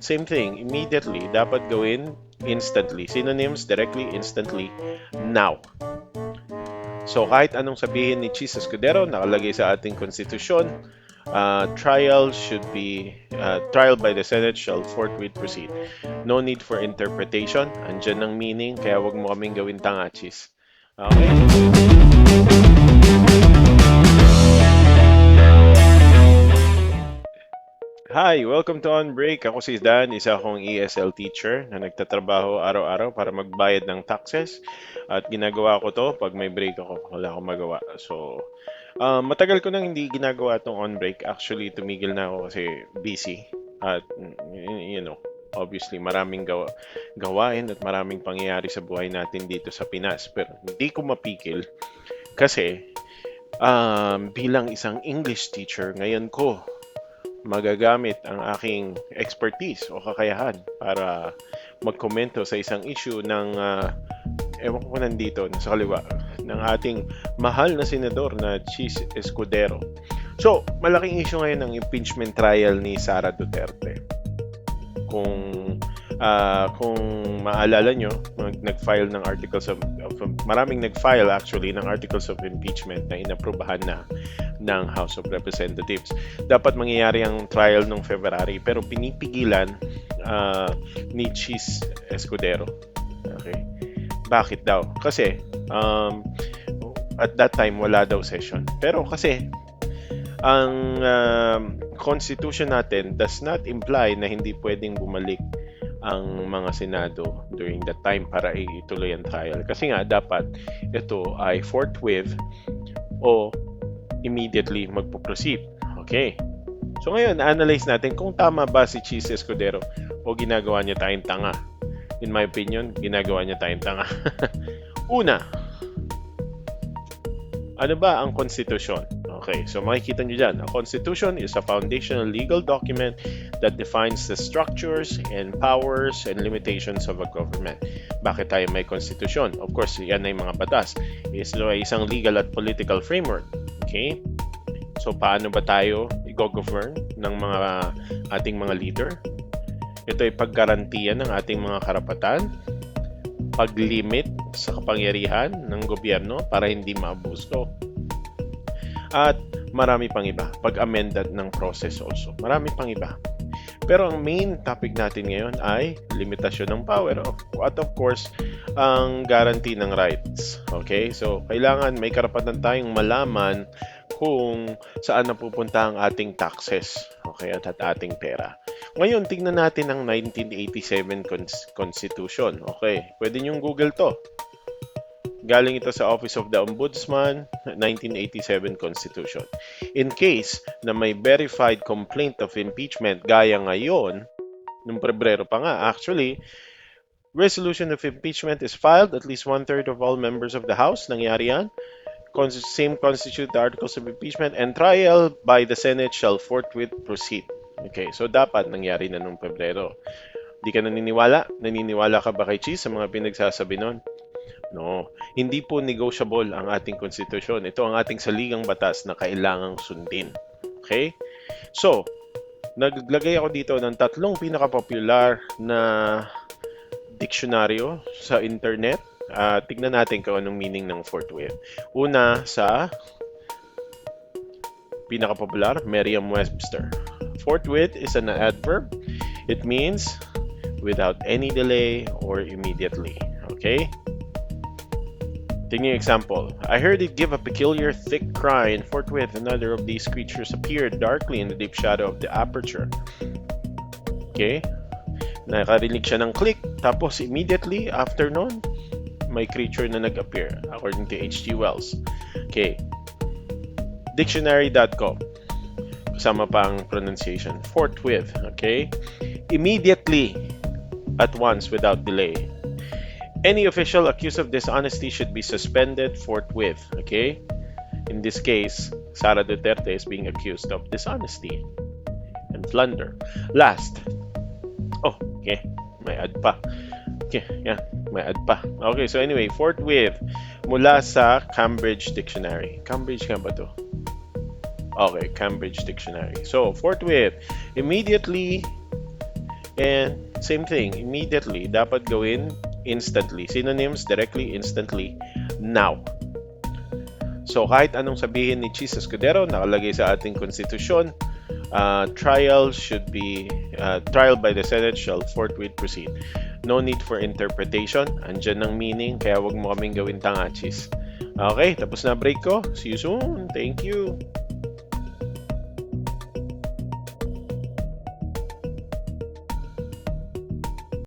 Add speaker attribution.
Speaker 1: same thing, immediately. Dapat gawin instantly. Synonyms, directly, instantly, now. So kahit anong sabihin ni Cheese Escudero, nakalagay sa ating konstitusyon, uh, trial should be, uh, trial by the Senate shall forthwith proceed. No need for interpretation. Andyan ang meaning, kaya wag mo kaming gawin tanga, Cheese. Okay? Hi! Welcome to On Break. Ako si Dan, isa akong ESL teacher na nagtatrabaho araw-araw para magbayad ng taxes. At ginagawa ko to pag may break ako. Wala akong magawa. So, um, matagal ko nang hindi ginagawa tong on break. Actually, tumigil na ako kasi busy. At, you know, obviously, maraming gawa, gawain at maraming pangyayari sa buhay natin dito sa Pinas. Pero hindi ko mapikil kasi um, bilang isang English teacher, ngayon ko magagamit ang aking expertise o kakayahan para magkomento sa isang issue ng uh, ewan ko nandito nasa kaliwa ng ating mahal na senador na Cheese Escudero. So, malaking issue ngayon ang impeachment trial ni Sara Duterte. Kung uh, kung maalala nyo, nag-file ng articles of maraming nag-file actually ng articles of impeachment na inaprubahan na ng House of Representatives. Dapat mangyayari ang trial noong February pero pinipigilan uh, ni Cheese Escudero. Okay. Bakit daw? Kasi um, at that time wala daw session. Pero kasi ang um, constitution natin does not imply na hindi pwedeng bumalik ang mga senado during that time para ituloy ang trial. Kasi nga dapat ito ay forthwith o immediately magpo-proceed. Okay. So ngayon, analyze natin kung tama ba si Cheese Escudero o ginagawa niya tayong tanga. In my opinion, ginagawa niya tayong tanga. Una, ano ba ang konstitusyon? Okay, so makikita nyo dyan. A constitution is a foundational legal document that defines the structures and powers and limitations of a government. Bakit tayo may konstitusyon? Of course, yan ay mga batas. Ito ay isang legal at political framework. Okay? So, paano ba tayo i-govern ng mga ating mga leader? Ito ay paggarantiya ng ating mga karapatan, paglimit sa kapangyarihan ng gobyerno para hindi maabuso. At marami pang iba. Pag-amended ng process also. Marami pang iba. Pero ang main topic natin ngayon ay limitasyon ng power at of course ang guarantee ng rights. Okay? So, kailangan may karapatan tayong malaman kung saan napupunta ang ating taxes okay, at, at ating pera. Ngayon, tingnan natin ang 1987 cons- Constitution. Okay, pwede niyong Google to. Galing ito sa Office of the Ombudsman, 1987 Constitution. In case na may verified complaint of impeachment gaya ngayon, nung Pebrero pa nga, actually, resolution of impeachment is filed at least one-third of all members of the House. Nangyari yan same constitute the articles of impeachment and trial by the Senate shall forthwith proceed. Okay, so dapat nangyari na nung Pebrero. Di ka naniniwala? Naniniwala ka ba kay Cheese sa mga pinagsasabi nun? No, hindi po negotiable ang ating konstitusyon. Ito ang ating saligang batas na kailangang sundin. Okay? So, naglagay ako dito ng tatlong pinaka-popular na diksyonaryo sa internet uh, tignan natin kung anong meaning ng forthwith. Una sa pinaka-popular, Merriam-Webster. Forthwith is an adverb. It means without any delay or immediately. Okay? Yung example. I heard it give a peculiar thick cry, and forthwith another of these creatures appeared darkly in the deep shadow of the aperture. Okay? Nakarinig siya ng click, tapos immediately after nun, may creature na nag-appear according to H.G. Wells. Okay. Dictionary.com. Kasama pang pronunciation. Forthwith. Okay. Immediately. At once without delay. Any official accused of dishonesty should be suspended forthwith. Okay. In this case, Sara Duterte is being accused of dishonesty and plunder. Last. Oh, okay. May ad pa. Okay, yeah may add pa. Okay, so anyway, forthwith mula sa Cambridge Dictionary. Cambridge nga ba to? Okay, Cambridge Dictionary. So, forthwith, immediately And same thing, immediately, dapat gawin instantly. Synonyms, directly, instantly, now. So kahit anong sabihin ni Chis Escudero, nakalagay sa ating konstitusyon, uh, trial should be, uh, trial by the Senate shall forthwith proceed. No need for interpretation. Andyan ang meaning, kaya wag mo kaming gawin tanga, Chis. Okay, tapos na break ko. See you soon. Thank you.